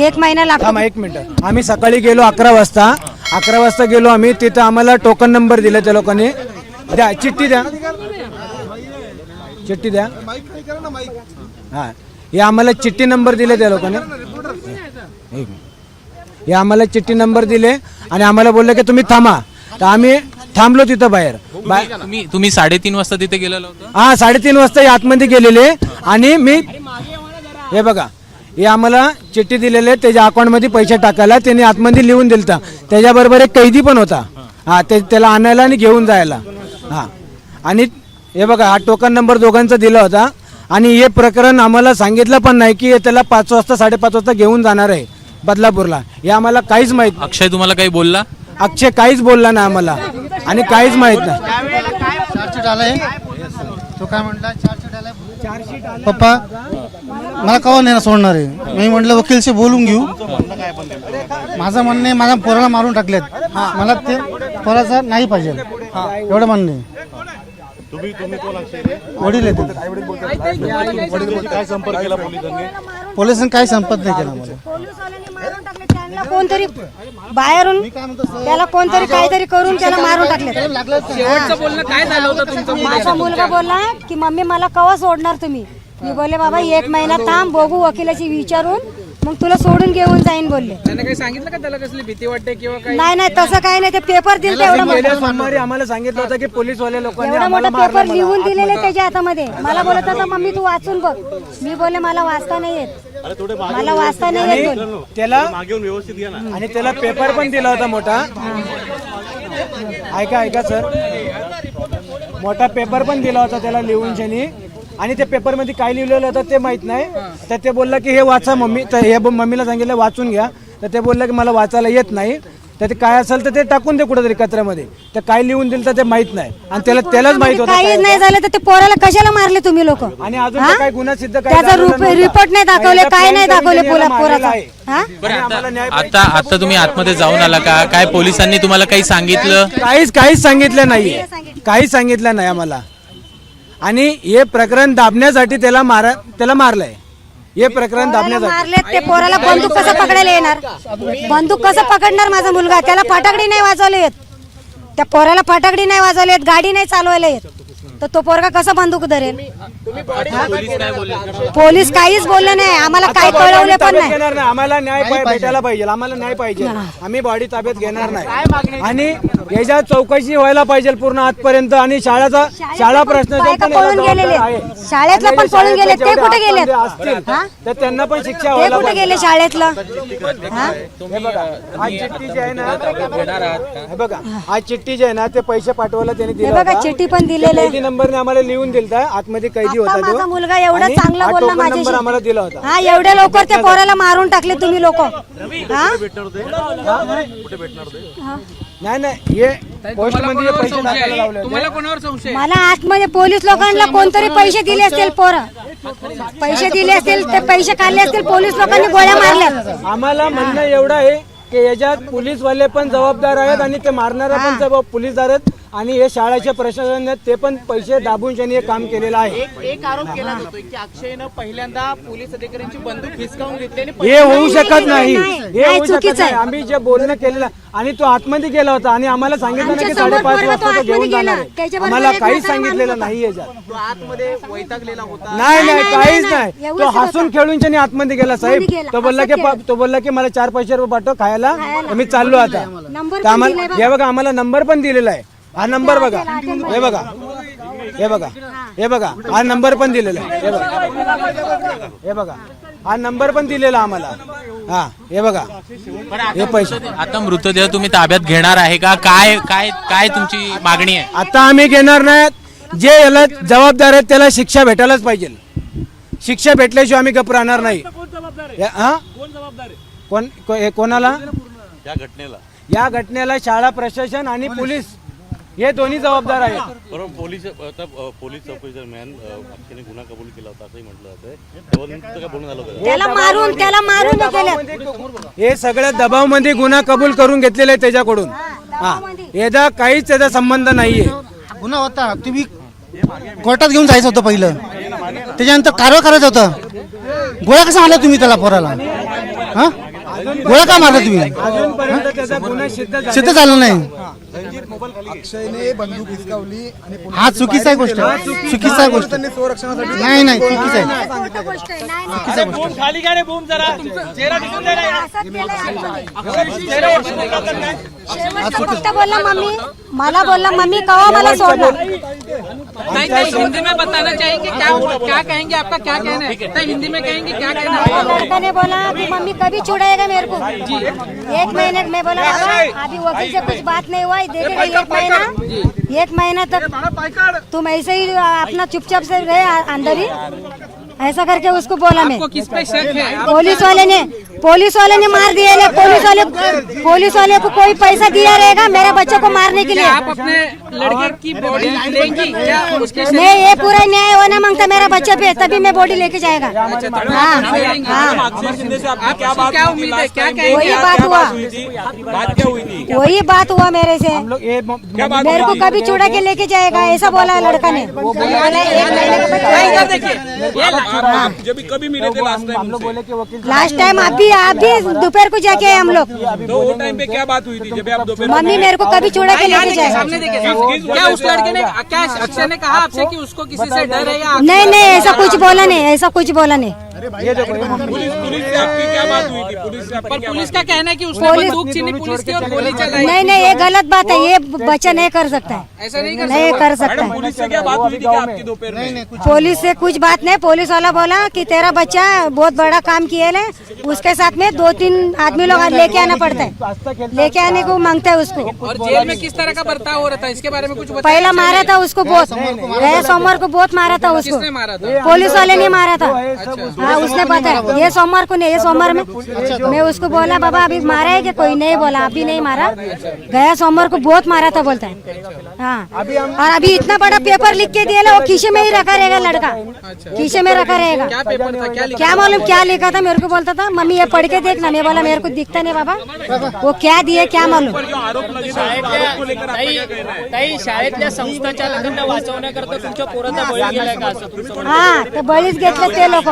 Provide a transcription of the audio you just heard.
एक महिना लागतो. थांबा एक मिनिट. आम्ही सकाळी गेलो अकरा वाजता. अकरा वाजता गेलो आम्ही तिथं आम्हाला टोकन नंबर दिले त्या लोकांनी. द्या चिठ्ठी द्या. चिठ्ठी द्या. हा. हे आम्हाला चिठ्ठी नंबर दिले त्या लोकांनी. एक मिनिट. हे आम्हाला चिठ्ठी नंबर दिले आणि आम्हाला बोलले की तुम्ही थांबा. तर आम्ही थांबलो तिथं बाहेर. बा- तुम्ही तुम्ही साडेतीन वाजता तिथे गेलेला होता? हा साडेतीन वाजता हे आतमध्ये गेलेले. आणि मी हे बघा. हे आम्हाला चिठ्ठी दिलेले त्याच्या अकाउंटमध्ये पैसे टाकायला. त्यांनी आतमध्ये लिहून दिलता. त्याच्याबरोबर एक कैदी पण होता. हा ते त्याला आणायला आणि घेऊन जायला. हा. आणि हे बघा हा टोकन नंबर दोघांचा दिला होता. आणि हे प्रकरण आम्हाला सांगितलं पण नाही की हे त्याला पाच वाजता साडेपाच वाजता घेऊन जाणार आहे बदलापूरला. हे आम्हाला काहीच माहीत अक्षय तुम्हाला काही बोलला? अक्षय काहीच बोलला नाही आम्हाला. आणि काहीच माहीत नाही. चार्जशीट आलाय. तो काय म्हटला चार्जशीट आलाय. पप्पा मला कवा नाही सोडणार आहे. मी म्हटलं वकीलशी बोलून घेऊ. माझं म्हणणं आहे माझ्या पोराला मारून टाकलेत. मला ते पोराचा नाही पाहिजे. एवढं म्हणणं आहे. वडील आहे पोलिसांनी काही संपर्क नाही केला मला. त्यांना कोणतरी बाहेरून त्याला कोणतरी काहीतरी करून त्याला मारून टाकले माझा मुलगा बोलला की मम्मी मला कवा सोडणार तुम्ही? मी बोलले बाबा एक महिना थांब बघू वकिलाची विचारून. मग तुला सोडून घेऊन जाईन बोलले. त्याने काही सांगितलं का त्याला कसली भीती वाटते किंवा काय नाही नाही तसं काही नाही. ते पेपर दिले एवढा मोठा. गेल्या सोमवारी आम्हाला सांगितलं होतं की पोलीसवाले लोकांनी एवढा आम्हाला मोठा पेपर मारलं लिहून दिलेले त्याच्या हातामध्ये. मला बोलत होता मम्मी तू वाचून बघ. मी बोलले मला वाचता नाही येत. मला वाचता नाही येत. बोल त्याला आणि त्याला पेपर पण दिला होता मोठा. ऐका ऐका सर मोठा पेपर पण दिला होता त्याला लिहून शनी. आणि त्या पेपरमध्ये काय लिहिलेलं होतं ते माहीत नाही. तर ते बोललं की हे वाचा मम्मी. तर हे ब- मम्मीला सांगितलं वाचून घ्या. तर ते बोललं की मला वाचायला येत नाही. तर ते काय असेल तर ते टाकून दे कुठेतरी कचऱ्यामध्ये. तर काय लिहून दिलं तर ते माहीत नाही. आणि त्याला त्यालाच माहीत होतं नाही झालं तर ते पोराला कशाला मारले तुम्ही लोक? आणि अजून तर काही गुन्हा सिद्ध काय त्याचा झालेला रूप- नव्हता. रिपोर्ट नाही दाखवले, काय नाही दाखवले करून पोला- त्याला मारलेला पोराचा. आहे. हा? बरं आणि आम्हाला न्याय आता आता आता तुम्ही आतमध्ये जाऊन आला का? काय पोलिसांनी तुम्हाला काही सांगितलं? काहीच काहीच सांगितलं नाही. काहीच सांगितलं नाही आम्हाला. आणि हे प्रकरण दाबण्यासाठी त्याला मारा त्याला मारलंय. हे प्रकरण दाबण्यासाठी. मारले ते पोराला बंदूक कसं पकडायला येणार? बंदूक कसं पकडणार माझा मुलगा? त्याला फटाकडी नाही वाजवले येत. त्या पोराला फटाकडी नाही वाजवले येत गाडी नाही चालवायला येत. तर तो पोरगा कसा बंदूक धरेल? पोलीस काहीच बोलले नाही. आम्हाला काही कळवले पण ताब्यात नाही. घेणार नाही. आम्हाला न्याय भेटायला पाहिजे. आम्हाला न्याय पाहिजे. आम्ही बॉडी ताब्यात घेणार नाही. आणि याच्या चौकशी व्हायला पाहिजे पूर्ण आजपर्यंत आणि शाळाचा शाळा प्रश्न बायका पळून गेलेले. शाळेतलं पण पळून गेले. ते कुठे गेलेत? हा? तर त्यांना पण शिक्षा ते व्हायला कुठे पाहिजे. गेले शाळेतलं? हा? हे बघा आज चिठ्ठी जी आहे ना हे बघा आज चिठ्ठी जी आहे ना ते पैसे पाठवायला त्यांनी हे दिलं बघा होतं. चिठ्ठी पण दिलेले. कैदी नंबरने आम्हाला लिहून दिलता आतमध्ये कैदी आता होता माझा तो मुलगा एवढा आणि चांगला हा बोलला टोकन नंबर माझ्याशी. आम्हाला दिला होता. हा एवढ्या लवकर त्या पोराला मारून टाकले तुम्ही लोक. नाही नाही हे पोस्टमध्ये पैसे टाकायला लावले होते. तुम्हाला कोणावर संशय मला आतमध्ये पोलीस लोकांना कोणतरी पैसे दिले असतील पोरं. पैसे दिले असतील ते पैसे काढले असतील पोलीस लोकांनी गोळ्या मारल्या आम्हाला म्हणणं एवढं आहे की याच्यात पोलीसवाले पण जबाबदार आहेत आणि ते मारणारा पण जबाब पोलीसदार आहेत. आणि हे शाळेचे प्रशासन आहेत, ते पण पैसे दाबून त्यांनी हे काम केलेलं आहे. एक आरोप केला जातोय की अक्षयनं पहिल्यांदा पोलीस अधिकाऱ्यांची बंदूक हिसकावून घेतली आणि हे होऊ शकत नाही. हे होऊ शकत चुकीचं नाही. आहे. आम्ही जे बोलणं केलेलं आणि तो आतमध्ये गेला होता आणि आम्हाला सांगितलं ना की साडेपाच वाजता तो घेऊन जाणार. आहे. आम्हाला काहीच सांगितलेलं नाही याच्यात. तो आतमध्ये वैतागलेला होता. नाही नाही काहीच नाही. तो हसून खेळून त्याने आतमध्ये गेला साहेब. तो बोलला की तो बोलला की मला चार पैसे रुपये पाठव खायला. मी चाललो आता. आम्हाला हे बघा आम्हाला नंबर पण दिलेला आहे. हा नंबर बघा. हे बघा. हे बघा. हे बघा. हा नंबर पण दिलेला आहे. हे बघा. हे बघा. हा नंबर पण दिलेला आम्हाला. हा हे बघा. हे पैसे. आता मृतदेह तुम्ही ताब्यात घेणार आहे का? काय काय काय तुमची मागणी आहे? आता आम्ही घेणार नाहीत. जे याला जबाबदार आहेत त्याला शिक्षा भेटायलाच पाहिजे. शिक्षा भेटल्याशिवाय आम्ही गप राहणार नाही. या- हा? कोण को- हे कोणाला? या घटनेला. या घटनेला शाळा प्रशासन आणि पोलीस. हे दोन्ही जबाबदार आहेत. बरोबर पोलीस आता पोलीस चौकशी दरम्यान अ, अक्षयने गुन्हा कबूल केला होता असंही म्हटलं जातंय. तेव्हा तुमचं काय बोलणं झालं होतं? त्याला मारून त्याला मारून हे केलं हे सगळ्या दबावमध्ये गुन्हा कबूल करून घेतलेले आहे त्याच्याकडून. हा याचा काहीच त्याचा संबंध नाहीये. गुन्हा होता. तुम्ही कोर्टात घेऊन जायचं होतं पहिलं. त्याच्यानंतर कारवाई करायचं होतं. गोळ्या कसा आणला तुम्ही त्याला पोराला? हा? गोळ्या का मारला तुम्ही? अजूनपर्यंत त्याचा गुन्हा सिद्ध झाला सिद्ध झालं नाही. अक्षयने बंदूक हिसकावली आणि हा चुकीचा आहे. गोष्ट चुकीचा आहे. गोष्ट त्यांनी संरक्षणासाठी नाही नाही चुकीचं आहे. खोटं गोष्ट आहे. नाही, नाही. खाली गाडी बूम जरा. चेहरा दिसून दे ना असंच केलं आहे. शेवटचं फक्त बोलला मम्मी मला बोलला मम्मी कवा मला नहीं नहीं हिंदी में बताना चाहिए कि क्या क्या कहेंगे आपका क्या कहना है? तो हिंदी में कहेंगे क्या कहना है? लड़का ने बोला कि मम्मी कभी छुड़ाएगा मेरे को। एक महीने में बोला बाबा अभी वकील से कुछ बात नहीं हुआ एक महीना एक महीना तक तुम ऐसे ही अपना चुपचाप से रहे अंदर ही। ऐसा करके उसको बोला मैं। किस पे शक है? पुलिस वाले ने पुलिस वाले ने मार दिया ले पुलिस वाले पुलिस वाले को कोई पैसा दिया रहेगा मेरे बच्चे को मारने के लिए। आप अपने लड़के की बॉडी लेंगी? क्या उसके शरीर- मैं ये पूरा न्याय होना माँगता मेरा बच्चे पे तभी मैं बॉडी लेके जाएगा। हाँ हाँ। आपसे क्या उम्मीद है? क्या कहेंगे वही बात हुआ? वही बात हुआ मेरे से। मेरे को कभी चुड़ा के लेके जाएगा ऐसा बोला लड़का ने। बोला एक महीने का टाइम आप भी आप भी लोग बोले कि वकील लास्ट टाइम अभी अभी दोपहर को जाके आए हम लोग। तो वो टाइम पे क्या बात हुई थी जब आप दोपहर मम्मी मेरे को कभी छोड़ा के लेके जाए। सामने देखिए क्या उस लड़के ने क्या अक्षय ने कहा आपसे कि उसको किसी से डर है या नहीं नहीं ऐसा कुछ बोला नहीं ऐसा कुछ बोला नहीं। पुलिस पुलिस से आपकी क्या बात हुई थी? पुलिस से पर पुलिस का कहना है कि उसने बंदूक छीनी पुलिस की और गोली चलाई। नहीं नहीं ये गलत बात है ये बच्चा नहीं कर सकता है। ऐसा नहीं कर नहीं कर सकता है। पुलिस से क्या बात हुई थी क्या आपकी दोपहर में? पुलिस से कुछ बात नहीं पुलिस वाला बोला की तेरा बच्चा बहुत बड़ा काम किए ले उसके साथ में दो तीन आदमी लोग लेके आना पड़ता है। लेके आने को माँगता है उसको। और जेल में किस तरह का बर्ताव हो रहा था? इसके बारे में कुछ पहला मारा था उसको बहुत। गया सोमवार को बहुत मारा था उसको। किसने मारा था? पुलिस वाले ने मारा था। हाँ उसने बताया ये सोमवार को नहीं ये सोमवार में मैं उसको बोला बाबा अभी मारा है कि कोई नहीं बोला अभी नहीं मारा। गया सोमवार को बहुत मारा था बोलता है। हाँ। और अभी इतना बड़ा पेपर लिख के दिया वो खीसे में ही रखा रहेगा लड़का। खीसे में रखा रहेगा। क्या पेपर था? क्या लिखा क्या मालूम क्या लिखा था? मेरे को बोलता था मम्मी ये पढ़ के देखना मैं बोला मेरे को दिखता नहीं बाबा। वो क्या दिए क्या मालूम? ताई शाळेतल्या संस्था चालकांना वाचवण्याकरता तुमच्या पोराचा बळी गेलाय का असं? तुमचं हा तर बळीच घेतले ते लोक.